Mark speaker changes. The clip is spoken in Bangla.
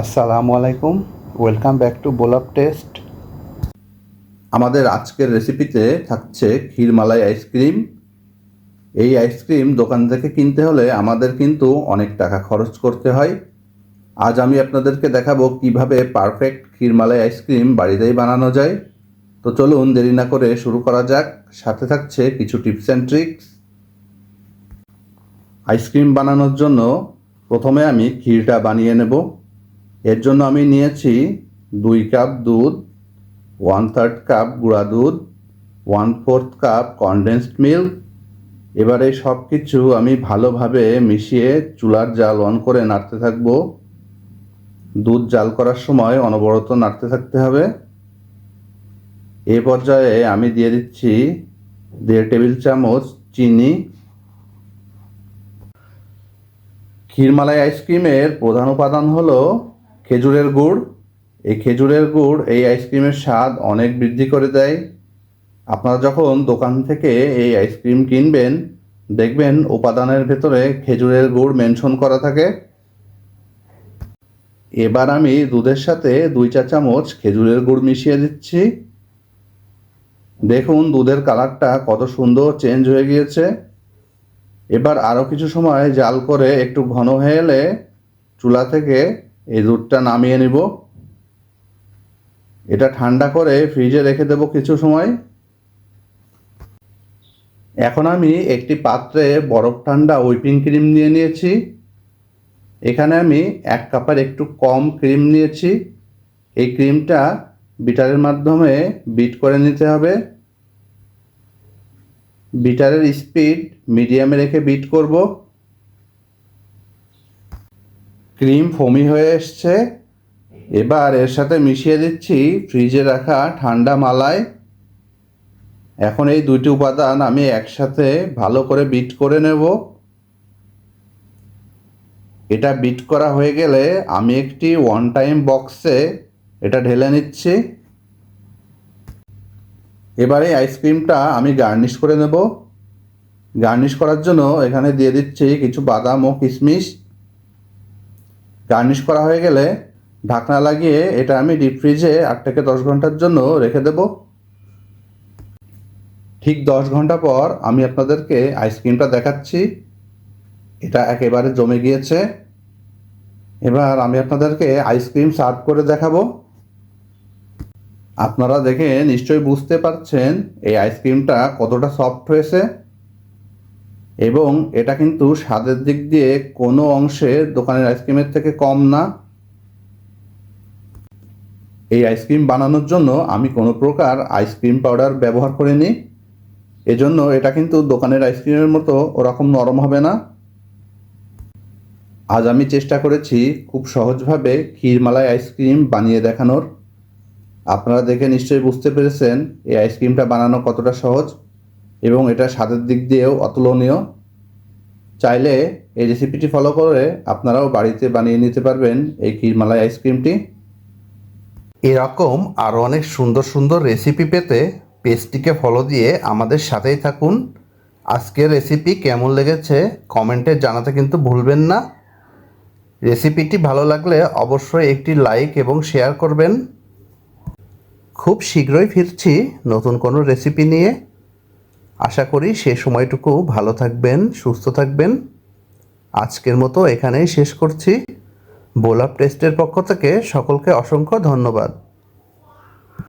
Speaker 1: আসসালামু আলাইকুম। ওয়েলকাম ব্যাক টু বোলাপ টেস্ট
Speaker 2: আমাদের আজকের রেসিপিতে থাকছে ক্ষীরমালাই আইসক্রিম এই আইসক্রিম দোকান থেকে কিনতে হলে আমাদের কিন্তু অনেক টাকা খরচ করতে হয়। আজ আমি আপনাদেরকে দেখাবো কীভাবে পারফেক্ট ক্ষীরমালাই আইসক্রিম বাড়িতেই বানানো যায়। তো চলুন দেরি না করে শুরু করা যাক। সাথে থাকছে কিছু টিপস অ্যান্ড ট্রিক্স আইসক্রিম বানানোর জন্য প্রথমে আমি ক্ষীরটা বানিয়ে নেব। এর জন্য আমি নিয়েছি দুই কাপ দুধ ওয়ান থার্ড কাপ গুঁড়া দুধ one fourth cup condensed milk এবারে সব কিছু আমি ভালোভাবে মিশিয়ে চুলার জাল অন করে নাড়তে থাকব। দুধ জাল করার সময় অনবরত নাড়তে থাকতে হবে। এ পর্যায়ে আমি দিয়ে দিচ্ছি দেড় টেবিল চামচ চিনি। ক্ষীরমালাই আইসক্রিমের প্রধান উপাদান হলো খেজুরের গুড়। এই খেজুরের গুড়, এই আইসক্রিমের স্বাদ অনেক বৃদ্ধি করে দেয়। আপনারা যখন দোকান থেকে এই আইসক্রিম কিনবেন, দেখবেন উপাদানের ভেতরে খেজুরের গুড় মেনশন করা থাকে। এবার আমি দুধের সাথে দুই চা চামচ খেজুরের গুড় মিশিয়ে দিচ্ছি। দেখুন দুধের কালারটা কত সুন্দর চেঞ্জ হয়ে গিয়েছে। এবার আরও কিছু সময় জাল করে একটু ঘন হয়ে এলে চুলা থেকে এই দুধটা নামিয়ে নিব। এটা ঠান্ডা করে ফ্রিজে রেখে দেব কিছু সময়। এখন আমি একটি পাত্রে বরফ ঠান্ডা হুইপিং ক্রিম নিয়ে নিয়েছি। এখানে আমি এক কাপের একটু কম ক্রিম নিয়েছি। এই ক্রিমটা বিটারের মাধ্যমে বিট করে নিতে হবে। বিটারের স্পিড মিডিয়ামে রেখে বিট করব। ক্রিম ফমি হয়ে এসছে। এবার এর সাথে মিশিয়ে দিচ্ছি ফ্রিজে রাখা ঠান্ডা মালাই। এখন এই দুইটি উপাদান আমি একসাথে ভালো করে বিট করে নেব। এটা বিট করা হয়ে গেলে আমি একটি ওয়ান টাইম বক্সে এটা ঢেলে নিচ্ছি। এবার এই আইসক্রিমটা আমি গার্নিশ করে নেব। গার্নিশ করার জন্য এখানে দিয়ে দিচ্ছি কিছু বাদাম ও কিশমিশ। গার্নিশ করা হয়ে গেলে ঢাকনা লাগিয়ে এটা আমি ডিপ ফ্রিজে আট থেকে দশ ঘণ্টার জন্য রেখে দেব। ঠিক দশ ঘণ্টা পর আমি আপনাদেরকে আইসক্রিমটা দেখাচ্ছি। এটা একেবারে জমে গিয়েছে। এবার আমি আপনাদেরকে আইসক্রিম সার্ভ করে দেখাবো। আপনারা দেখে নিশ্চয়ই বুঝতে পারছেন এই আইসক্রিমটা কতটা সফট হয়েছে। এবং এটা কিন্তু স্বাদের দিক দিয়ে কোনো অংশে দোকানের আইসক্রিমের থেকে কম না। এই আইসক্রিম বানানোর জন্য আমি কোনো প্রকার আইসক্রিম পাউডার ব্যবহার করিনি। এজন্য এটা কিন্তু দোকানের আইসক্রিমের মতো ওরকম নরম হবে না। আজ আমি চেষ্টা করেছি খুব সহজভাবে ক্ষীরমালাই আইসক্রিম বানিয়ে দেখানোর। আপনারা দেখে নিশ্চয়ই বুঝতে পেরেছেন এই আইসক্রিমটা বানানো কতটা সহজ। এবং এটা স্বাদের দিক দিয়েও অতুলনীয়। চাইলে এই রেসিপিটি ফলো করে আপনারাও বাড়িতে বানিয়ে নিতে পারবেন এই ক্ষীরমালাই আইসক্রিমটি
Speaker 1: এরকম আরও অনেক সুন্দর সুন্দর রেসিপি পেতে পেজটিকে ফলো দিয়ে আমাদের সাথেই থাকুন। আজকের রেসিপি কেমন লেগেছে কমেন্টে জানাতে কিন্তু ভুলবেন না। রেসিপিটি ভালো লাগলে অবশ্যই একটি লাইক এবং শেয়ার করবেন। খুব শীঘ্রই ফিরছি নতুন কোনো রেসিপি নিয়ে। আশা করি সে সময়টুকু ভালো থাকবেন, সুস্থ থাকবেন। আজকের মতো এখানেই শেষ করছি। বোলাপ টেস্টের পক্ষ থেকে সকলকে অসংখ্য ধন্যবাদ।